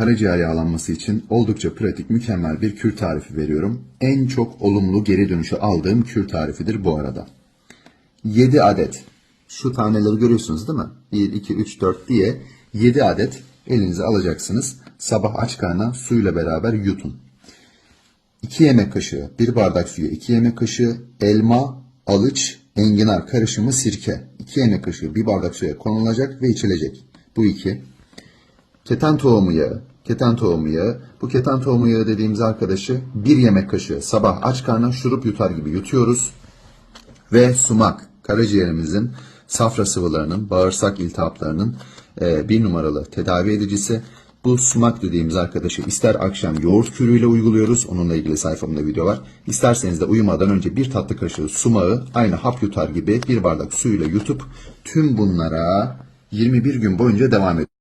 Karaciğer yağlanması için oldukça pratik, mükemmel bir kür tarifi veriyorum. En çok olumlu geri dönüşü aldığım kür tarifidir bu arada. 7 adet. Şu taneleri görüyorsunuz değil mi? 1, 2, 3, 4 diye 7 adet elinize alacaksınız. Sabah aç karnına suyla beraber yutun. 2 yemek kaşığı, 1 bardak suya 2 yemek kaşığı elma, alıç, enginar karışımı sirke. 2 yemek kaşığı 1 bardak suya konulacak ve içilecek. Bu iki. Keten tohumu yağı. Keten tohumu yağı. Bu keten tohumu yağı dediğimiz arkadaşı 1 yemek kaşığı sabah aç karnına şurup yutar gibi yutuyoruz ve sumak karaciğerimizin safra sıvılarının, bağırsak iltihaplarının e, bir numaralı tedavi edicisi. Bu sumak dediğimiz arkadaşı ister akşam yoğurt kürüyle uyguluyoruz. Onunla ilgili sayfamda video var. İsterseniz de uyumadan önce bir tatlı kaşığı sumağı aynı hap yutar gibi bir bardak suyla yutup tüm bunlara 21 gün boyunca devam ediyoruz.